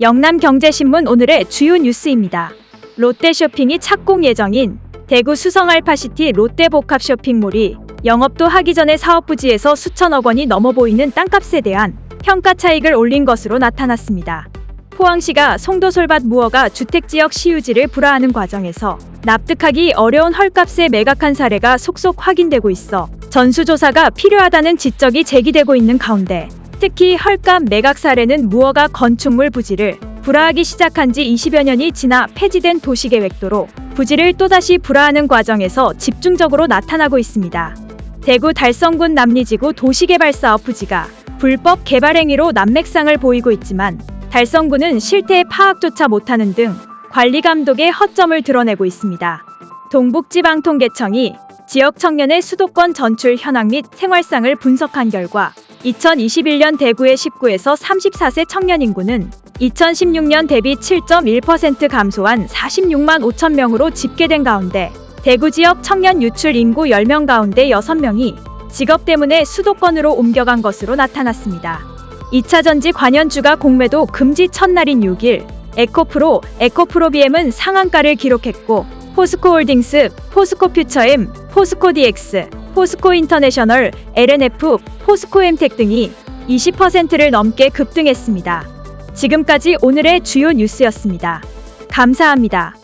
영남경제신문 오늘의 주요 뉴스입니다. 롯데쇼핑이 착공 예정인 대구 수성 알파시티 롯데복합 쇼핑몰이 영업도 하기 전에 사업 부지에서 수천억 원이 넘어 보이는 땅값에 대한 평가 차익을 올린 것으로 나타났습니다. 포항시가 송도솔밭 무허가 주택지역 시유지를 불화하는 과정에서 납득하기 어려운 헐값에 매각한 사례가 속속 확인되고 있어 전수조사가 필요하다는 지적이 제기되고 있는 가운데 특히 헐값 매각 사례는 무허가 건축물 부지를 불화하기 시작한 지 20여 년이 지나 폐지된 도시계획도로 부지를 또다시 불화하는 과정에서 집중적으로 나타나고 있습니다. 대구 달성군 남리지구 도시개발사업 부지가 불법 개발 행위로 난맥상을 보이고 있지만 달성군은 실태 파악조차 못하는 등 관리 감독의 허점을 드러내고 있습니다. 동북지방통계청이 지역 청년의 수도권 전출 현황 및 생활상을 분석한 결과 2021년 대구의 19에서 34세 청년 인구는 2016년 대비 7.1% 감소한 46만 5천 명으로 집계된 가운데 대구 지역 청년 유출 인구 10명 가운데 6명이 직업 때문에 수도권으로 옮겨간 것으로 나타났습니다. 2차 전지 관연주가 공매도 금지 첫날인 6일 에코프로, 에코프로비엠은 상한가를 기록했고 포스코홀딩스, 포스코퓨처엠, 포스코DX, 포스코인터내셔널, LNF, 포스코엠텍 등이 20%를 넘게 급등했습니다. 지금까지 오늘의 주요 뉴스였습니다. 감사합니다.